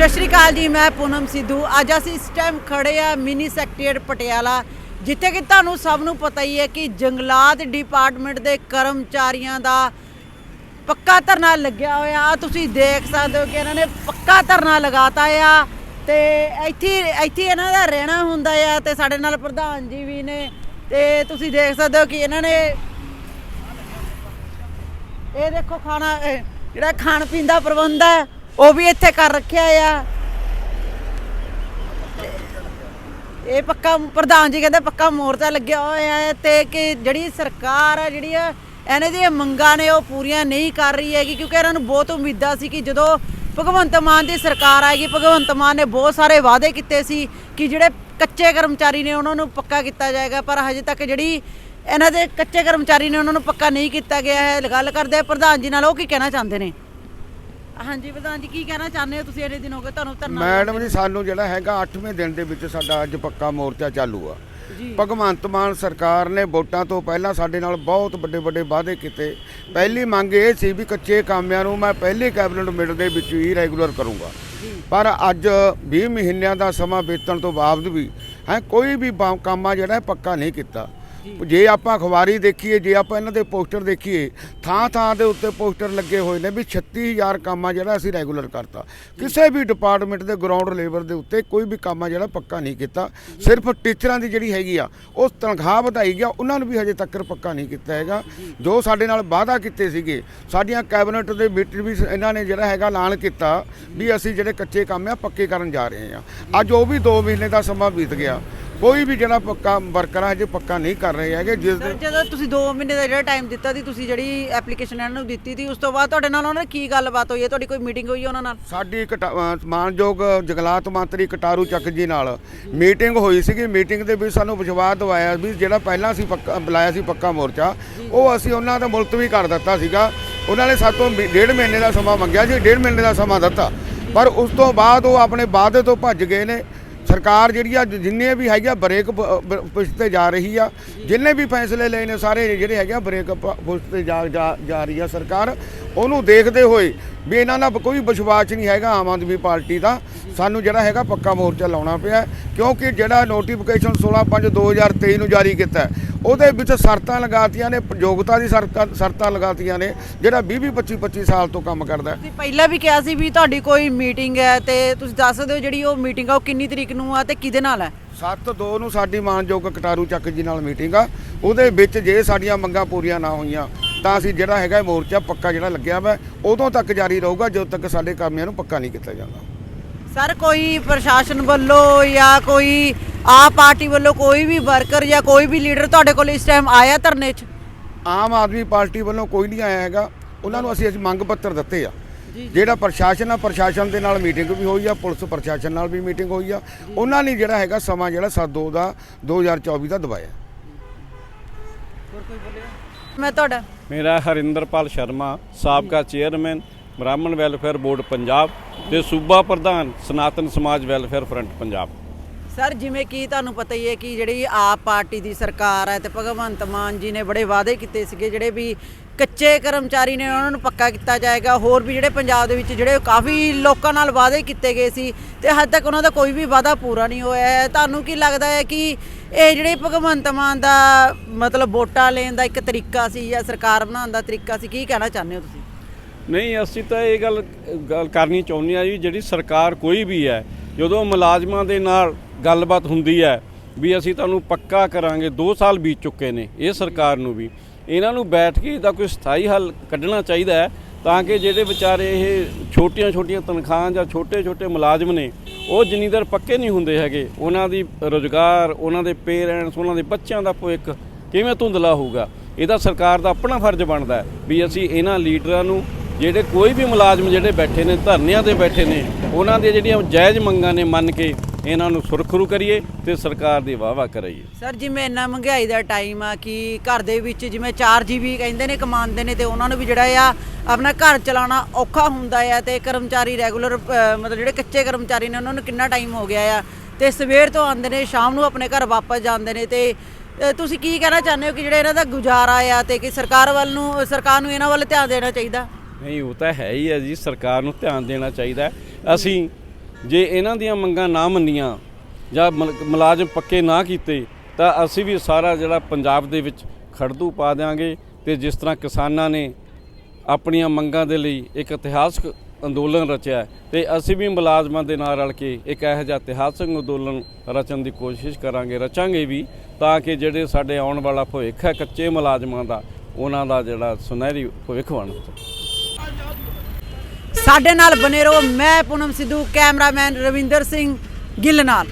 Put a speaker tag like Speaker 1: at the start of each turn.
Speaker 1: ਸਤਿ ਸ਼੍ਰੀ ਅਕਾਲ ਜੀ, ਮੈਂ ਪੂਨਮ ਸਿੱਧੂ। ਅੱਜ ਅਸੀਂ ਇਸ ਟਾਈਮ ਖੜੇ ਆ ਮਿਨੀ ਸੈਕਟਰੀਏਟ ਪਟਿਆਲਾ, ਜਿੱਥੇ ਕਿ ਤੁਹਾਨੂੰ ਸਭ ਨੂੰ ਪਤਾ ਹੀ ਹੈ ਕਿ ਜੰਗਲਾਤ ਡਿਪਾਰਟਮੈਂਟ ਦੇ ਕਰਮਚਾਰੀਆਂ ਦਾ ਪੱਕਾ ਧਰਨਾ ਲੱਗਿਆ ਹੋਇਆ। ਆ ਤੁਸੀਂ ਦੇਖ ਸਕਦੇ ਹੋ ਕਿ ਇਹਨਾਂ ਨੇ ਪੱਕਾ ਧਰਨਾ ਲਗਾਤਾ ਆ ਤੇ ਇੱਥੇ ਇੱਥੇ ਇਹਨਾਂ ਦਾ ਰਹਿਣਾ ਹੁੰਦਾ ਆ ਤੇ ਸਾਡੇ ਨਾਲ ਪ੍ਰਧਾਨ ਜੀ ਵੀ ਨੇ ਤੇ ਤੁਸੀਂ ਦੇਖ ਸਕਦੇ ਹੋ ਕਿ ਇਹਨਾਂ ਨੇ ਇਹ ਦੇਖੋ ਖਾਣਾ ਜਿਹੜਾ ਖਾਣ ਪੀਣ ਦਾ ਪ੍ਰਬੰਧ ਹੈ ਉਹ ਵੀ ਇੱਥੇ ਕਰ ਰੱਖਿਆ ਆ। ਇਹ ਪੱਕਾ ਪ੍ਰਧਾਨ ਜੀ ਕਹਿੰਦੇ ਪੱਕਾ ਮੋਰਚਾ ਲੱਗਿਆ ਹੋਇਆ ਹੈ ਤੇ ਕਿ ਜਿਹੜੀ ਸਰਕਾਰ ਆ ਜਿਹੜੀ ਹੈ ਇਹਨਾਂ ਦੀਆਂ ਮੰਗਾਂ ਨੇ ਉਹ ਪੂਰੀਆਂ ਨਹੀਂ ਕਰ ਰਹੀ ਹੈਗੀ, ਕਿਉਂਕਿ ਇਹਨਾਂ ਨੂੰ ਬਹੁਤ ਉਮੀਦਾਂ ਸੀ ਕਿ ਜਦੋਂ ਭਗਵੰਤ ਮਾਨ ਦੀ ਸਰਕਾਰ ਆਏਗੀ, ਭਗਵੰਤ ਮਾਨ ਨੇ ਬਹੁਤ ਸਾਰੇ ਵਾਅਦੇ ਕੀਤੇ ਸੀ ਕਿ ਜਿਹੜੇ ਕੱਚੇ ਕਰਮਚਾਰੀ ਨੇ ਉਹਨਾਂ ਨੂੰ ਪੱਕਾ ਕੀਤਾ ਜਾਏਗਾ, ਪਰ ਹਜੇ ਤੱਕ ਜਿਹੜੀ ਇਹਨਾਂ ਦੇ ਕੱਚੇ ਕਰਮਚਾਰੀ ਨੇ ਉਹਨਾਂ ਨੂੰ ਪੱਕਾ ਨਹੀਂ ਕੀਤਾ ਗਿਆ ਹੈ। ਗੱਲ ਕਰਦੇ ਪ੍ਰਧਾਨ ਜੀ ਨਾਲ, ਉਹ ਕੀ ਕਹਿਣਾ ਚਾਹੁੰਦੇ ਨੇ? ਹਾਂਜੀ ਪ੍ਰਧਾਨ ਜੀ ਕੀ ਕਹਿਣਾ ਚਾਹੁੰਦੇ ਹੋ ਤੁਸੀਂ? ਇੰਨੇ ਦਿਨ ਹੋ ਗਏ ਤੁਹਾਨੂੰ ਧਰਨਾ
Speaker 2: ਮੈਡਮ ਜੀ ਸਾਨੂੰ ਜਿਹੜਾ ਹੈਗਾ 8ਵੇਂ ਦਿਨ ਦੇ ਵਿੱਚ ਸਾਡਾ ਅੱਜ ਪੱਕਾ ਮੋਰਚਾ ਚਾਲੂ ਆ। ਭਗਵੰਤ ਮਾਨ ਸਰਕਾਰ ਨੇ ਵੋਟਾਂ ਤੋਂ ਪਹਿਲਾਂ ਸਾਡੇ ਨਾਲ ਬਹੁਤ ਵੱਡੇ ਵੱਡੇ ਵਾਅਦੇ ਕੀਤੇ। ਪਹਿਲੀ ਮੰਗ ਇਹ ਸੀ ਵੀ ਕੱਚੇ ਕਾਮਿਆਂ ਨੂੰ ਮੈਂ ਪਹਿਲੇ ਕੈਬਨਿਟ ਮੀਟਿੰਗ ਦੇ ਵਿੱਚ ਹੀ ਰੈਗੂਲਰ ਕਰੂੰਗਾ। ਪਰ ਅੱਜ 20 ਮਹੀਨਿਆਂ ਦਾ ਸਮਾਂ ਬੀਤਣ ਤੋਂ ਬਾਵਜੂਦ ਵੀ ਹੈ ਕੋਈ ਵੀ ਕੰਮ ਆ ਜਿਹੜਾ ਪੱਕਾ ਨਹੀਂ ਕੀਤਾ। ਜੇ ਆਪਾਂ ਅਖਬਾਰੀ ਦੇਖੀਏ, ਜੇ ਆਪਾਂ ਇਹਨਾਂ ਦੇ ਪੋਸਟਰ ਦੇਖੀਏ, ਥਾਂ ਥਾਂ ਦੇ ਉੱਤੇ ਪੋਸਟਰ ਲੱਗੇ ਹੋਏ ਨੇ ਵੀ 36000 ਕੰਮ ਆ ਜਿਹੜਾ ਅਸੀਂ ਰੈਗੂਲਰ ਕਰਤਾ। ਕਿਸੇ ਵੀ ਡਿਪਾਰਟਮੈਂਟ ਦੇ ਗਰਾਊਂਡ ਲੇਵਲ ਦੇ ਉੱਤੇ ਕੋਈ ਵੀ ਕੰਮ ਆ ਜਿਹੜਾ ਪੱਕਾ ਨਹੀਂ ਕੀਤਾ। ਸਿਰਫ ਟੀਚਰਾਂ ਦੀ ਜਿਹੜੀ ਹੈਗੀ ਆ, ਉਹ ਤਨਖਾਹ ਵਧਾਈ ਗਿਆ, ਉਹਨਾਂ ਨੂੰ ਵੀ ਹਜੇ ਤੱਕ ਪੱਕਾ ਨਹੀਂ ਕੀਤਾ ਹੈਗਾ। ਜੋ ਸਾਡੇ ਨਾਲ ਵਾਅਦਾ ਕੀਤੇ ਸੀਗੇ, ਸਾਡੀਆਂ ਕੈਬਨਿਟ ਦੇ ਵਿੱਚ ਵੀ ਇਹਨਾਂ ਨੇ ਜਿਹੜਾ ਹੈਗਾ ਐਲਾਨ ਕੀਤਾ ਵੀ ਅਸੀਂ ਜਿਹੜੇ ਕੱਚੇ ਕੰਮ ਆ, ਪੱਕੇ ਕਰਨ ਜਾ ਰਹੇ ਆ ਅੱਜ ਉਹ ਵੀ 2 ਮਹੀਨੇ ਦਾ ਸਮਾਂ ਬੀਤ ਗਿਆ। ਕੋਈ ਵੀ ਜਿਹੜਾ ਪੱਕਾ ਵਰਕਰ ਆ ਹਜੇ ਪੱਕਾ ਨਹੀਂ ਕਰ ਰਹੇ ਹੈਗੇ ਜਿਸ
Speaker 1: ਸਰ
Speaker 2: ਦੇ
Speaker 1: ਜਦੋਂ ਤੁਸੀਂ 2 ਮਹੀਨੇ ਦਾ ਜਿਹੜਾ ਟਾਈਮ ਦਿੱਤਾ ਸੀ ਤੁਸੀਂ ਜਿਹੜੀ ਐਪਲੀਕੇਸ਼ਨ ਇਹਨਾਂ ਨੂੰ ਦਿੱਤੀ ਸੀ ਉਸ ਤੋਂ ਬਾਅਦ ਤੁਹਾਡੇ ਨਾਲ ਉਹਨਾਂ ਨੇ ਕੀ ਗੱਲਬਾਤ ਹੋਈ ਹੈ? ਤੁਹਾਡੀ ਕੋਈ ਮੀਟਿੰਗ ਹੋਈ ਹੈ ਉਹਨਾਂ ਨਾਲ?
Speaker 2: ਸਾਡੀ ਮਾਨਯੋਗ ਜੰਗਲਾਤ ਮੰਤਰੀ ਕਟਾਰੂ ਚੱਕ ਜੀ ਨਾਲ ਮੀਟਿੰਗ ਹੋਈ ਸੀਗੀ। ਮੀਟਿੰਗ ਦੇ ਵਿੱਚ ਸਾਨੂੰ ਵਿਸ਼ਵਾਸ ਦਿਵਾਇਆ ਵੀ ਜਿਹੜਾ ਪਹਿਲਾਂ ਅਸੀਂ ਪੱਕਾ ਬੁਲਾਇਆ ਸੀ ਪੱਕਾ ਮੋਰਚਾ ਉਹ ਅਸੀਂ ਉਹਨਾਂ ਦਾ ਮੁਲਤਵੀ ਕਰ ਦਿੱਤਾ ਸੀਗਾ। ਉਹਨਾਂ ਨੇ ਸਾਤੋਂ ਡੇਢ ਮਹੀਨੇ ਦਾ ਸਮਾਂ ਮੰਗਿਆ ਸੀ ਡੇਢ ਮਹੀਨੇ ਦਾ ਸਮਾਂ ਦਿੱਤਾ। ਪਰ ਉਸ ਤੋਂ ਬਾਅਦ ਉਹ ਆਪਣੇ ਵਾਅਦੇ ਤੋਂ ਭੱਜ ਗਏ ਨੇ। ਸਰਕਾਰ ਜਿਹੜੀ ਆ, ਜਿੰਨੇ ਵੀ ਹੈਗਾ ਬ੍ਰੇਕ ਪ- ਬ- ਪੁਸ਼ ਤੇ ਜਾ ਰਹੀ ਆ। ਜਿੰਨੇ ਵੀ ਫੈਸਲੇ ਲਏ ਨੇ, ਸਾਰੇ ਜਿਹੜੇ ਹੈਗੇ ਆ ਬ੍ਰੇਕ ਪ- ਪੁਸ਼ ਤੇ ਜਾ, ਜਾ- ਜਾ ਰਹੀ ਆ ਸਰਕਾਰ। ਉਹਨੂੰ ਦੇਖਦੇ ਹੋਏ ਵੀ ਇਹਨਾਂ ਦਾ ਕੋਈ ਵਿਸ਼ਵਾਸ ਨਹੀਂ ਹੈਗਾ ਆਮ ਆਦਮੀ ਪਾਰਟੀ ਦਾ। ਸਾਨੂੰ ਜਿਹੜਾ ਹੈਗਾ ਪੱਕਾ ਮੋਰਚਾ ਲਾਉਣਾ ਪਿਆ ਕਿਉਂਕਿ ਜਿਹੜਾ ਨੋਟੀਫਿਕੇਸ਼ਨ 16/5/2023 ਨੂੰ ਜਾਰੀ ਕੀਤਾ ਉਹਦੇ ਵਿੱਚ ਸ਼ਰਤਾਂ ਲਗਾਤੀਆਂ ਨੇ ਯੋਗਤਾ ਦੀ ਸ਼ਰਤਾਂ ਸ਼ਰਤਾਂ ਲਗਾਤੀਆਂ ਨੇ ਜਿਹੜਾ 20 20 25 25 ਸਾਲ ਤੋਂ ਕੰਮ ਕਰਦਾ।
Speaker 1: ਤੁਸੀਂ ਪਹਿਲਾਂ ਵੀ ਕਿਹਾ ਸੀ ਵੀ ਤੁਹਾਡੀ ਕੋਈ ਮੀਟਿੰਗ ਹੈ ਤੇ ਤੁਸੀਂ ਦੱਸ ਸਕਦੇ ਹੋ ਜਿਹੜੀ ਉਹ ਮੀਟਿੰਗ ਆ ਉਹ ਕਿੰਨੀ ਤਰੀਕ ਨੂੰ ਆ ਤੇ ਕਿਹਦੇ ਨਾਲ ਹੈ?
Speaker 2: 7-2 ਨੂੰ ਸਾਡੀ ਮਾਨਯੋਗ ਕਟਾਰੂ ਚੱਕ ਜੀ ਨਾਲ ਮੀਟਿੰਗ ਆ। ਉਹਦੇ ਵਿੱਚ ਜੇ ਸਾਡੀਆਂ ਮੰਗਾਂ ਪੂਰੀਆਂ ਨਾ ਹੋਈਆਂ ਤਾਂ ਅਸੀਂ ਜਿਹੜਾ ਹੈਗਾ ਮੋਰਚਾ ਪੱਕਾ ਜਿਹੜਾ ਲੱਗਿਆ ਵਾ ਉਦੋਂ ਤੱਕ ਜਾਰੀ ਰਹੂਗਾ ਜਦੋਂ ਤੱਕ ਸਾਡੇ ਕਾਮਿਆਂ ਨੂੰ ਪੱਕਾ ਨਹੀਂ ਕੀਤਾ ਜਾਂਦਾ।
Speaker 1: ਸਰ ਕੋਈ ਪ੍ਰਸ਼ਾਸਨ ਵੱਲੋਂ ਜਾਂ ਕੋਈ ਆ ਪਾਰਟੀ ਵੱਲੋਂ ਕੋਈ ਵੀ ਵਰਕਰ ਜਾਂ ਕੋਈ ਵੀ ਲੀਡਰ ਤੁਹਾਡੇ ਕੋਲ ਇਸ ਟਾਈਮ ਆਇਆ ਧਰਨੇ 'ਚ?
Speaker 2: ਆਮ ਆਦਮੀ ਪਾਰਟੀ ਵੱਲੋਂ ਕੋਈ ਨਹੀਂ ਆਇਆ ਹੈਗਾ। ਉਹਨਾਂ ਨੂੰ ਅਸੀਂ ਅੱਜ ਮੰਗ ਪੱਤਰ ਦਿੱਤੇ ਆ। ਜਿਹੜਾ ਪ੍ਰਸ਼ਾਸਨ ਆ ਪ੍ਰਸ਼ਾਸਨ ਦੇ ਨਾਲ ਮੀਟਿੰਗ ਵੀ ਹੋਈ ਆ ਪੁਲਿਸ ਪ੍ਰਸ਼ਾਸਨ ਨਾਲ ਵੀ ਮੀਟਿੰਗ ਹੋਈ ਆ। ਉਹਨਾਂ ਨੇ ਜਿਹੜਾ ਹੈਗਾ ਸਮਾਂ ਜਿਹੜਾ 7-2 ਦਾ 2024 ਦਾ ਦਵਾਇਆ
Speaker 1: ਮੈਂ ਤੁਹਾਡਾ।
Speaker 3: ਮੇਰਾ ਹਰਿੰਦਰਪਾਲ ਸ਼ਰਮਾ ਸਾਬਕਾ ਚੇਅਰਮੈਨ ਬ੍ਰਾਹਮਣ ਵੈਲਫੇਅਰ ਬੋਰਡ ਪੰਜਾਬ ਤੇ ਸੂਬਾ ਪ੍ਰਧਾਨ ਸਨਾਤਨ ਸਮਾਜ ਵੈਲਫੇਅਰ ਫਰੰਟ ਪੰਜਾਬ।
Speaker 1: ਸਰ, ਜਿਵੇਂ ਕਿ ਤੁਹਾਨੂੰ ਪਤਾ ਹੀ ਹੈ ਕਿ ਜਿਹੜੀ ਆਪ ਪਾਰਟੀ ਦੀ ਸਰਕਾਰ ਹੈ ਤੇ ਭਗਵੰਤ ਮਾਨ ਜੀ ਨੇ ਬੜੇ ਵਾਅਦੇ ਕੀਤੇ ਸੀਗੇ, ਜਿਹੜੇ ਵੀ ਕੱਚੇ ਕਰਮਚਾਰੀ ਨੇ ਉਹਨਾਂ ਨੂੰ ਪੱਕਾ ਕੀਤਾ ਜਾਏਗਾ। ਹੋਰ ਵੀ ਜਿਹੜੇ ਪੰਜਾਬ ਦੇ ਵਿੱਚ ਜਿਹੜੇ ਕਾਫੀ ਲੋਕਾਂ ਨਾਲ ਵਾਅਦੇ ਕੀਤੇ ਗਏ ਸੀ ਤੇ ਹੱਦ ਤੱਕ ਉਹਨਾਂ ਦਾ ਕੋਈ ਵੀ ਵਾਅਦਾ ਪੂਰਾ ਨਹੀਂ ਹੋਇਆ ਹੈ। ਤੁਹਾਨੂੰ ਕੀ ਲੱਗਦਾ ਹੈ ਕਿ ਇਹ ਜਿਹੜੇ ਭਗਵੰਤ ਮਾਨ ਦਾ ਮਤਲਬ ਵੋਟਾਂ ਲੈਣ ਦਾ ਇੱਕ ਤਰੀਕਾ ਸੀ ਜਾਂ ਸਰਕਾਰ ਬਣਾਉਣ ਦਾ ਤਰੀਕਾ ਸੀ, ਕੀ ਕਹਿਣਾ ਚਾਹੁੰਦੇ ਹੋ ਤੁਸੀਂ?
Speaker 3: ਨਹੀਂ, ਅਸੀਂ ਤਾਂ ਇਹ ਗੱਲ ਗੱਲ ਕਰਨੀ ਚਾਹੁੰਦੇ ਆ ਜੀ, ਜਿਹੜੀ ਸਰਕਾਰ ਕੋਈ ਵੀ ਹੈ, ਜਦੋਂ ਮੁਲਾਜ਼ਮਾਂ ਦੇ ਨਾਲ ਗੱਲਬਾਤ ਹੁੰਦੀ ਹੈ ਵੀ ਅਸੀਂ ਤੁਹਾਨੂੰ ਪੱਕਾ ਕਰਾਂਗੇ 2 ਸਾਲ ਬੀਤ ਚੁੱਕੇ ਨੇ ਇਹ ਸਰਕਾਰ ਨੂੰ ਵੀ। ਇਹਨਾਂ ਨੂੰ ਬੈਠ ਕੇ ਇਹਦਾ ਕੋਈ ਸਥਾਈ ਹੱਲ ਕੱਢਣਾ ਚਾਹੀਦਾ ਹੈ ਤਾਂ ਕਿ ਜਿਹੜੇ ਵਿਚਾਰੇ ਇਹ ਛੋਟੀਆਂ-ਛੋਟੀਆਂ ਤਨਖਾਹਾਂ ਜਾਂ ਛੋਟੇ-ਛੋਟੇ ਮੁਲਾਜ਼ਮ ਨੇ, ਉਹ ਜਿੰਨੀ ਦੇਰ ਪੱਕੇ ਨਹੀਂ ਹੁੰਦੇ ਹੈਗੇ, ਉਹਨਾਂ ਦੀ ਰੋਜ਼ਗਾਰ, ਉਹਨਾਂ ਦੇ ਪੇਰੈਂਟਸ ਉਹਨਾਂ ਦੇ ਬੱਚਿਆਂ ਦਾ ਭਵਿੱਖ ਕਿਵੇਂ ਧੁੰਦਲਾ ਹੋਊਗਾ? ਇਹਦਾ ਸਰਕਾਰ ਦਾ ਆਪਣਾ ਫਰਜ਼ ਬਣਦਾ ਹੈ ਵੀ ਅਸੀਂ ਇਹਨਾਂ ਲੀਡਰਾਂ ਨੂੰ, ਜਿਹੜੇ ਕੋਈ ਵੀ ਮੁਲਾਜ਼ਮ ਜਿਹੜੇ ਬੈਠੇ ਨੇ, ਧਰਨਿਆਂ ਤੇ ਬੈਠੇ ਨੇ, ਉਹਨਾਂ ਦੀਆਂ ਜਿਹੜੀਆਂ ਜਾਇਜ਼ ਮੰਗਾਂ ਨੇ ਮੰਨ ਕੇ ਇਹਨਾਂ ਨੂੰ ਸੁਰਖਰੂ ਕਰੀਏ ਤੇ ਸਰਕਾਰ ਦੀ ਵਾਹਵਾ ਕਰਾਈਏ
Speaker 1: ਸਰ ਜਿਵੇਂ ਇੰਨਾ ਮਹਿੰਗਾਈ ਦਾ ਟਾਈਮ ਆ ਕਿ ਘਰ ਦੇ ਵਿੱਚ ਜਿਵੇਂ 4 ਜੀਬੀ ਕਹਿੰਦੇ ਨੇ ਕਮਾਉਂਦੇ ਨੇ ਤੇ ਉਹਨਾਂ ਨੂੰ ਵੀ ਜਿਹੜਾ ਆ ਆਪਣਾ ਘਰ ਚਲਾਉਣਾ ਔਖਾ ਹੁੰਦਾ ਆ ਤੇ ਕਰਮਚਾਰੀ ਰੈਗੂਲਰ ਮਤਲਬ ਜਿਹੜੇ ਕੱਚੇ ਕਰਮਚਾਰੀ ਨੇ ਉਹਨਾਂ ਨੂੰ ਕਿੰਨਾ ਟਾਈਮ ਹੋ ਗਿਆ ਆ ਤੇ ਸਵੇਰ ਤੋਂ ਆਉਂਦੇ ਨੇ ਸ਼ਾਮ ਨੂੰ ਆਪਣੇ ਘਰ ਵਾਪਸ ਜਾਂਦੇ ਨੇ ਤੇ ਤੁਸੀਂ ਕੀ ਕਹਿਣਾ ਚਾਹੁੰਦੇ ਹੋ ਕਿ ਜਿਹੜਾ ਇਹਨਾਂ ਦਾ ਗੁਜ਼ਾਰਾ ਆ ਤੇ ਕਿ ਸਰਕਾਰ ਵੱਲ ਨੂੰ ਸਰਕਾਰ ਨੂੰ ਇਹਨਾਂ ਵੱਲ ਧਿਆਨ ਦੇਣਾ ਚਾਹੀਦਾ
Speaker 3: ਨਹੀਂ ਉਹ ਤਾਂ ਹੈ ਹੀ ਹੈ ਜੀ ਸਰਕਾਰ ਨੂੰ ਧਿਆਨ ਦੇਣਾ ਚਾਹੀਦਾ। ਅਸੀਂ ਜੇ ਇਹਨਾਂ ਦੀਆਂ ਮੰਗਾਂ ਨਾ ਮੰਨੀਆਂ ਜਾਂ ਮੁਲ- ਮੁਲਾਜ਼ਮ ਪੱਕੇ ਨਾ ਕੀਤੇ, ਤਾਂ ਅਸੀਂ ਵੀ ਸਾਰਾ ਜਿਹੜਾ ਪੰਜਾਬ ਦੇ ਵਿੱਚ ਖੜਦੂ ਪਾ ਦਿਆਂਗੇ ਤੇ ਜਿਸ ਤਰ੍ਹਾਂ ਕਿਸਾਨਾਂ ਨੇ ਆਪਣੀਆਂ ਮੰਗਾਂ ਦੇ ਲਈ ਇੱਕ ਇਤਿਹਾਸਕ ਅੰਦੋਲਨ ਰਚਿਆ ਹੈ ਤੇ ਅਸੀਂ ਵੀ ਮੁਲਾਜ਼ਮਾਂ ਦੇ ਨਾਲ ਰਲ ਕੇ ਇੱਕ ਇਹੋ ਜਿਹਾ ਇਤਿਹਾਸਕ ਅੰਦੋਲਨ ਰਚਣ ਦੀ ਕੋਸ਼ਿਸ਼ ਕਰਾਂਗੇ, ਰਚਾਂਗੇ ਵੀ, ਤਾਂ ਕਿ ਜਿਹੜੇ ਸਾਡੇ ਆਉਣ ਵਾਲਾ ਭਵਿੱਖ ਹੈ ਕੱਚੇ ਮੁਲਾਜ਼ਮਾਂ ਦਾ, ਉਹਨਾਂ ਦਾ ਜਿਹੜਾ ਸੁਨਹਿਰੀ ਭਵਿੱਖ ਬਣ ਸਕੇ।
Speaker 1: ਸਾਡੇ ਨਾਲ ਬਨੇ ਰਹੋ। ਮੈਂ ਪੂਨਮ ਸਿੱਧੂ ਕੈਮਰਾਮੈਨ ਰਵਿੰਦਰ ਸਿੰਘ ਗਿੱਲ ਨਾਲ।